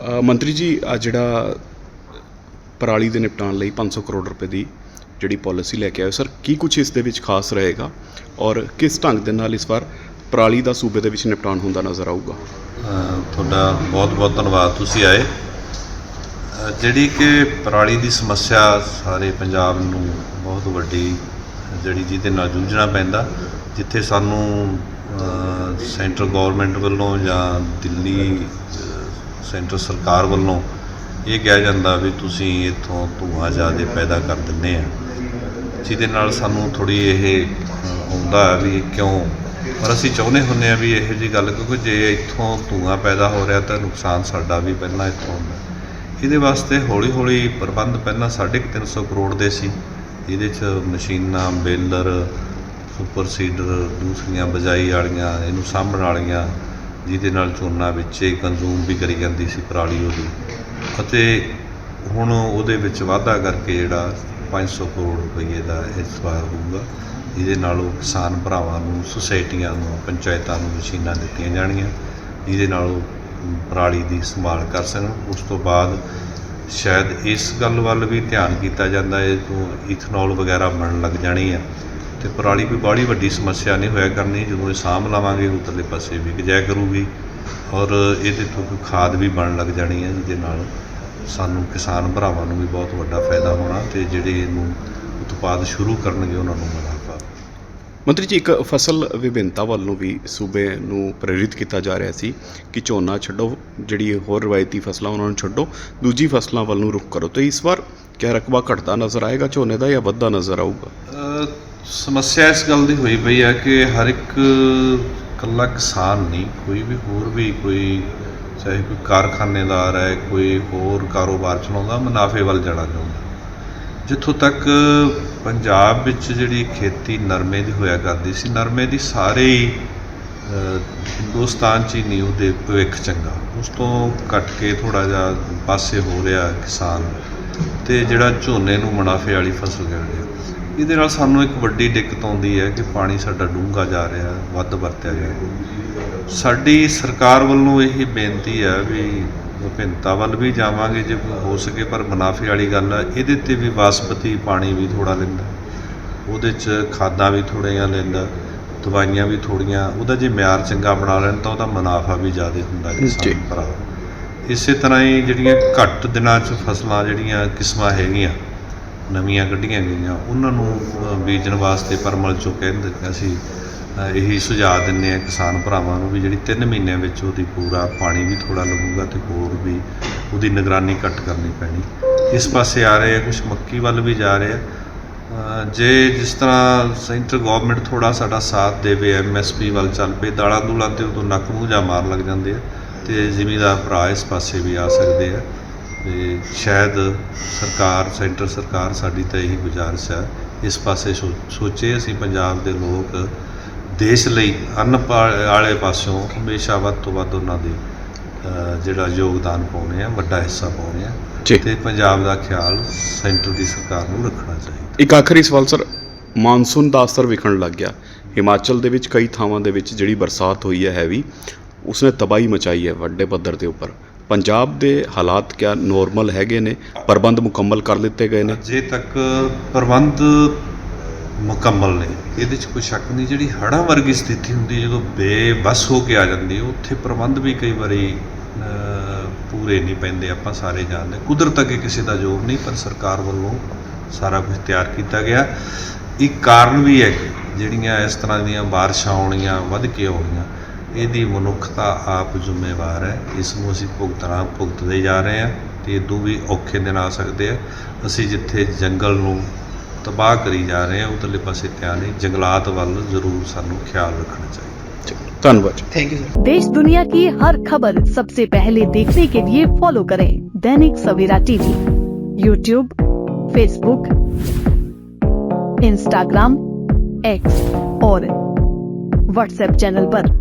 ਮੰਤਰੀ ਜੀ ਆ ਜਿਹੜਾ ਪਰਾਲੀ ਦੇ ਨਿਪਟਾਉਣ ਲਈ 500 ਕਰੋੜ ਰੁਪਏ ਦੀ ਜਿਹੜੀ ਪਾਲਿਸੀ ਲੈ ਕੇ ਆਏ ਸਰ ਕੀ ਕੁਝ ਇਸ ਦੇ ਵਿੱਚ ਖਾਸ ਰਹੇਗਾ? ਔਰ ਕਿਸ ਢੰਗ ਦੇ ਨਾਲ ਇਸ ਵਾਰ ਪਰਾਲੀ ਦਾ ਸੂਬੇ ਦੇ ਵਿੱਚ ਨਿਪਟਾਨ ਹੁੰਦਾ ਨਜ਼ਰ ਆਊਗਾ? ਤੁਹਾਡਾ ਬਹੁਤ ਬਹੁਤ ਧੰਨਵਾਦ ਤੁਸੀਂ ਆਏ। ਜਿਹੜੀ ਕਿ ਪਰਾਲੀ ਦੀ ਸਮੱਸਿਆ ਸਾਰੇ ਪੰਜਾਬ ਨੂੰ ਬਹੁਤ ਵੱਡੀ ਜਿਹੜੀ ਜਿਹਦੇ ਨਾਲ ਜੂਝਣਾ ਪੈਂਦਾ ਜਿੱਥੇ ਸਾਨੂੰ ਅ, ਸੈਂਟਰ ਗਵਰਨਮੈਂਟ ਵੱਲੋਂ ਜਾਂ ਦਿੱਲੀ ਸੈਂਟਰ ਸਰਕਾਰ ਵੱਲੋਂ ਇਹ ਕਿਹਾ ਜਾਂਦਾ ਵੀ ਤੁਸੀਂ ਇੱਥੋਂ ਧੂੰਆਂ ਜ਼ਿਆਦਾ ਪੈਦਾ ਕਰ ਦਿੰਦੇ ਆ। ਜਿਹਦੇ ਨਾਲ ਸਾਨੂੰ ਥੋੜੀ ਇਹ ਹੁੰਦਾ ਆਉਂਦਾ ਵੀ ਕਿਉਂ? ਪਰ ਅਸੀਂ ਚਾਹੁੰਦੇ ਹੁੰਦੇ ਆ ਵੀ ਇਹੋ ਜਿਹੀ ਗੱਲ, ਕਿਉਂਕਿ ਜੇ ਇੱਥੋਂ ਧੂੰਆਂ ਪੈਦਾ ਹੋ ਰਿਹਾ ਤਾਂ ਨੁਕਸਾਨ ਸਾਡਾ ਵੀ ਪਹਿਲਾਂ ਇੱਥੋਂ ਹੁੰਦਾ। ਇਹਦੇ ਵਾਸਤੇ ਹੌਲੀ ਹੌਲੀ ਪ੍ਰਬੰਧ ਪਹਿਲਾਂ 350 ਕਰੋੜ ਦੇ ਸੀ। ਇਹਦੇ 'ਚ ਮਸ਼ੀਨਾਂ, ਬੇਲਰ, ਸੁਪਰ ਸੀਡਰ, ਦੂਸਰੀਆਂ ਬਜਾਈ ਵਾਲੀਆਂ, ਇਹਨੂੰ ਸਾਂਭਣ ਵਾਲੀਆਂ ਜਿਹਦੇ ਨਾਲ ਝੋਨਾ ਵਿੱਚੇ ਕੰਜ਼ੂਮ ਵੀ ਕਰੀ ਜਾਂਦੀ ਸੀ ਪਰਾਲੀ ਉਹਦੀ। ਅਤੇ ਹੁਣ ਉਹਦੇ ਵਿੱਚ ਵਾਧਾ ਕਰਕੇ ਜਿਹੜਾ 500 ਕਰੋੜ ਰੁਪਏ ਦਾ ਇਸ ਵਾਰ ਹੋਊਗਾ। ਜਿਹਦੇ ਨਾਲ ਉਹ ਕਿਸਾਨ ਭਰਾਵਾਂ ਨੂੰ, ਸੁਸਾਇਟੀਆਂ ਨੂੰ, ਪੰਚਾਇਤਾਂ ਨੂੰ ਮਸ਼ੀਨਾਂ ਦਿੱਤੀਆਂ ਜਾਣਗੀਆਂ। ਜਿਹਦੇ ਨਾਲ ਉਹ ਪਰਾਲੀ ਦੀ ਸੰਭਾਲ ਕਰ ਸਕਣ। ਉਸ ਤੋਂ ਬਾਅਦ ਸ਼ਾਇਦ ਇਸ ਗੱਲ ਵੱਲ ਵੀ ਧਿਆਨ ਕੀਤਾ ਜਾਂਦਾ ਹੈ ਤੋਂ ਇਥਨੋਲ ਵਗੈਰਾ ਬਣਨ ਲੱਗ ਜਾਣੀ ਹੈ। ਤੇ ਪਰਾਲੀ ਕੋਈ ਬਾਹਲੀ ਵੱਡੀ ਸਮੱਸਿਆ ਨਹੀਂ ਹੋਇਆ ਕਰਨੀ ਜਦੋਂ ਇਹ ਸਾਂਭ ਲਵਾਂਗੇ ਉਤਰਲੇ ਪਾਸੇ ਵਿਕ ਜਾਇਆ ਕਰੂਗੀ ਔਰ ਇਹਦੇ ਤੋਂ ਕੋਈ ਖਾਦ ਵੀ ਬਣਨ ਲੱਗ ਜਾਣੀ ਹੈ ਜਿਹਦੇ ਨਾਲ ਸਾਨੂੰ ਕਿਸਾਨ ਭਰਾਵਾਂ ਨੂੰ ਵੀ ਬਹੁਤ ਵੱਡਾ ਫਾਇਦਾ ਹੋਣਾ ਤੇ ਜਿਹੜੇ ਇਹਨੂੰ ਉਤਪਾਦ ਸ਼ੁਰੂ ਕਰਨਗੇ ਉਹਨਾਂ ਨੂੰ ਮੁਨਾਫਾ। ਮੰਤਰੀ ਜੀ ਇੱਕ ਫਸਲ ਵਿਭਿੰਨਤਾ ਵੱਲ ਵੀ ਸੂਬੇ ਨੂੰ ਪ੍ਰੇਰਿਤ ਕੀਤਾ ਜਾ ਰਿਹਾ ਸੀ ਕਿ ਝੋਨਾ ਛੱਡੋ ਜਿਹੜੀ ਹੋਰ ਰਵਾਇਤੀ ਫਸਲਾਂ ਉਹਨਾਂ ਨੂੰ ਛੱਡੋ ਦੂਜੀ ਫਸਲਾਂ ਵੱਲ ਨੂੰ ਰੁਖ ਕਰੋ। ਤੇ ਇਸ ਵਾਰ ਕਿਆ ਰਕਬਾ ਘਟਦਾ ਨਜ਼ਰ ਆਏਗਾ ਝੋਨੇ ਦਾ ਜਾਂ ਵੱਧਦਾ ਨਜ਼ਰ ਆਊਗਾ? ਸਮੱਸਿਆ ਇਸ ਗੱਲ ਦੀ ਹੋਈ ਪਈ ਹੈ ਕਿ ਹਰ ਇੱਕ ਇਕੱਲਾ ਕਿਸਾਨ ਨਹੀਂ, ਕੋਈ ਵੀ ਹੋਰ ਵੀ ਕੋਈ, ਚਾਹੇ ਕੋਈ ਕਾਰਖਾਨੇਦਾਰ ਹੈ, ਕੋਈ ਹੋਰ ਕਾਰੋਬਾਰ ਚਲਾਉਂਦਾ, ਮੁਨਾਫੇ ਵੱਲ ਜਾਣਾ ਚਾਹੁੰਦਾ। ਜਿੱਥੋਂ ਤੱਕ ਪੰਜਾਬ ਵਿੱਚ ਜਿਹੜੀ ਖੇਤੀ ਨਰਮੇ ਦੀ ਹੋਇਆ ਕਰਦੀ ਸੀ, ਨਰਮੇ ਦੀ ਸਾਰੇ ਹੀ ਹਿੰਦੁਸਤਾਨ 'ਚ ਹੀ ਨਹੀਂ, ਉਹਦੇ ਭਵਿੱਖ ਚੰਗਾ। ਉਸ ਤੋਂ ਕੱਟ ਕੇ ਥੋੜਾ ਜਿਹਾ ਪਾਸੇ ਹੋ ਰਿਹਾ ਕਿਸਾਨ, ਤੇ ਜਿਹੜਾ ਝੋਨੇ ਨੂੰ ਮੁਨਾਫੇ ਵਾਲੀ ਫਸਲ ਕਹਿ ਰਿਹਾ ਇਹਦੇ ਨਾਲ ਸਾਨੂੰ ਇੱਕ ਵੱਡੀ ਦਿੱਕਤ ਆਉਂਦੀ ਹੈ ਕਿ ਪਾਣੀ ਸਾਡਾ ਡੂੰਘਾ ਜਾ ਰਿਹਾ ਵੱਧ ਵਰਤਿਆ ਜਾ ਰਿਹਾ ਸਾਡੀ ਸਰਕਾਰ ਵੱਲੋਂ ਇਹ ਬੇਨਤੀ ਹੈ ਵੀ ਵਿਭਿੰਨਤਾ ਵੱਲ ਵੀ ਜਾਵਾਂਗੇ ਜੇ ਹੋ ਸਕੇ ਪਰ ਮੁਨਾਫੇ ਵਾਲੀ ਗੱਲ ਹੈ ਇਹਦੇ ਤੇ ਵੀ ਬਾਸਪਤੀ ਪਾਣੀ ਵੀ ਥੋੜਾ ਲੈਂਦਾ ਉਹਦੇ 'ਚ ਖਾਦਾਂ ਵੀ ਥੋੜ੍ਹੀਆਂ ਲੈਂਦਾ ਦਵਾਈਆਂ ਵੀ ਥੋੜੀਆਂ ਉਹਦਾ ਜੇ ਮਿਆਰ ਚੰਗਾ ਬਣਾ ਲੈਣ ਤਾਂ ਉਹਦਾ ਮੁਨਾਫਾ ਵੀ ਜ਼ਿਆਦਾ ਹੁੰਦਾ ਜੀ। ਇਸੇ ਤਰ੍ਹਾਂ ਹੀ ਜਿਹੜੀਆਂ ਘੱਟ ਦਿਨਾਂ 'ਚ ਫਸਲਾਂ ਜਿਹੜੀਆਂ ਕਿਸਮਾਂ ਹੈਗੀਆਂ ਨਵੀਆਂ ਕੱਢੀਆਂ ਗਈਆਂ। ਉਹਨਾਂ ਨੂੰ ਅ, ਬੀਜਣ ਵਾਸਤੇ ਪਰਮਲ ਚੋਂ ਕਹਿੰਦੇ ਅਸੀਂ ਇਹੀ ਸੁਝਾਅ ਦਿੰਦੇ ਆ ਕਿਸਾਨ ਭਰਾਵਾਂ ਨੂੰ ਵੀ ਜਿਹੜੀ 3 ਮਹੀਨਿਆਂ ਵਿੱਚ ਉਹਦੀ ਪੂਰਾ ਪਾਣੀ ਵੀ ਥੋੜਾ ਲੱਗੂਗਾ ਤੇ ਹੋਰ ਵੀ ਉਹਦੀ ਨਿਗਰਾਨੀ ਘੱਟ ਕਰਨੀ ਪੈਣੀ। ਇਸ ਪਾਸੇ ਆ ਰਹੇ ਆ ਕੁਝ ਮੱਕੀ ਵੱਲ ਵੀ ਜਾ ਰਹੇ ਆ। ਜੇ ਜਿਸ ਤਰ੍ਹਾਂ ਸੈਂਟਰ ਗਵਰਨਮੈਂਟ ਥੋੜਾ ਸਾਡਾ ਸਾਥ ਦੇਵੇ ਐਮਐਸਪੀ ਵੱਲ ਚੱਲ ਪਏ ਦਾਲਾਂ ਦੂਲਾਂ ਤੇ ਉਦੋਂ ਨੱਕ ਮੂੰਹ ਜਾ ਮਾਰ ਲੱਗ ਜਾਂਦੇ ਆ ਤੇ ਜ਼ਿਮੀਦਾਰ ਭਰਾ ਇਸ ਪਾਸੇ ਵੀ ਆ ਸਕਦੇ ਆ। ਤੇ ਸ਼ਾਇਦ ਸਰਕਾਰ ਸੈਂਟਰ ਸਰਕਾਰ ਸਾਡੀ ਤਾਂ ਇਹੀ ਗੁਜ਼ਾਰਿਸ਼ ਹੈ। ਇਸ ਪਾਸੇ ਸੋਚੇ ਅਸੀਂ ਪੰਜਾਬ ਦੇ ਲੋਕ ਦੇਸ਼ ਲਈ ਅੰਨ ਵਾਲੇ ਪਾਸਿਓਂ ਹਮੇਸ਼ਾ ਵੱਧ ਤੋਂ ਵੱਧ ਉਹਨਾਂ ਦੀ ਜਿਹੜਾ ਯੋਗਦਾਨ ਪਾਉਣੇ ਆ ਵੱਡਾ ਹਿੱਸਾ ਪਾਉਣੇ ਆ। ਤੇ ਪੰਜਾਬ ਦਾ ਖਿਆਲ ਸੈਂਟਰ ਦੀ ਸਰਕਾਰ ਨੂੰ ਰੱਖਣਾ ਚਾਹੀਦਾ। ਇੱਕ ਆਖਰੀ ਸਵਾਲ ਸਰ ਮਾਨਸੂਨ ਦਾ ਅਸਰ ਵਿਖਣ ਲੱਗ ਗਿਆ। ਹਿਮਾਚਲ ਦੇ ਵਿੱਚ ਕਈ ਥਾਵਾਂ ਦੇ ਵਿੱਚ ਜਿਹੜੀ ਬਰਸਾਤ ਹੋਈ ਹੈ ਹੈਵੀ ਉਸਨੇ ਤਬਾਹੀ ਮਚਾਈ ਹੈ ਵੱਡੇ ਪੱਧਰ ਦੇ ਉੱਪਰ। ਪੰਜਾਬ ਦੇ ਹਾਲਾਤ ਕਿਆ ਨੋਰਮਲ ਹੈਗੇ ਨੇ? ਪ੍ਰਬੰਧ ਮੁਕੰਮਲ ਕਰ ਲਿੱਤੇ ਗਏ ਨੇ? ਜੇ ਤੱਕ ਪ੍ਰਬੰਧ ਮੁਕੰਮਲ ਨੇ। ਇਹਦੇ 'ਚ ਕੋਈ ਸ਼ੱਕ ਨਹੀਂ, ਜਿਹੜੀ ਹੜ੍ਹਾਂ ਵਰਗੀ ਸਥਿਤੀ ਹੁੰਦੀ ਜਦੋਂ ਬੇਬਸ ਹੋ ਕੇ ਆ ਜਾਂਦੀ ਉੱਥੇ ਪ੍ਰਬੰਧ ਵੀ ਕਈ ਵਾਰੀ ਪੂਰੇ ਨਹੀਂ ਪੈਂਦੇ, ਆਪਾਂ ਸਾਰੇ ਜਾਣਦੇ ਕੁਦਰਤ ਅੱਗੇ ਕਿਸੇ ਦਾ ਜੋਰ ਨਹੀਂ, ਪਰ ਸਰਕਾਰ ਵੱਲੋਂ ਸਾਰਾ ਕੁਝ ਤਿਆਰ ਕੀਤਾ ਗਿਆ। ਇੱਕ ਕਾਰਨ ਵੀ ਹੈ ਕਿ ਜਿਹੜੀਆਂ ਇਸ ਤਰ੍ਹਾਂ ਦੀਆਂ ਬਾਰਿਸ਼ਾਂ ਆਉਣੀਆਂ, ਵੱਧ ਕੇ ਆਉਣੀਆਂ ਇਹਦੀ ਮਨੁੱਖਤਾ ਆਪ ਜ਼ਿੰਮੇਵਾਰ ਹੈ ਇਸ ਨੂੰ ਅਸੀਂ ਭੁਗਤਣਾ ਭੁਗਤਦੇ ਜਾ ਰਹੇ ਹਾਂ ਤੇ ਇਦੋਂ ਵੀ ਔਖੇ ਦਿਨ ਆ ਸਕਦੇ ਆ ਅਸੀਂ ਜਿੱਥੇ ਜੰਗਲ ਨੂੰ ਤਬਾਹ ਕਰੀ ਜਾ ਰਹੇ ਹਾਂ ਉਧਰਲੇ ਪਾਸੇ ਧਿਆਨ ਨਹੀਂ ਜੰਗਲਾਤ ਵੱਲ ਜ਼ਰੂਰ ਸਾਨੂੰ ਖਿਆਲ ਰੱਖਣਾ ਚਾਹੀਦਾ ਧੰਨਵਾਦ ਜੀ थैंक यू सर देश दुनिया की हर खबर सबसे पहले देखने के लिए फॉलो करें Dainik Savera TV YouTube Facebook Instagram X और व्हाट्सएप चैनल पर।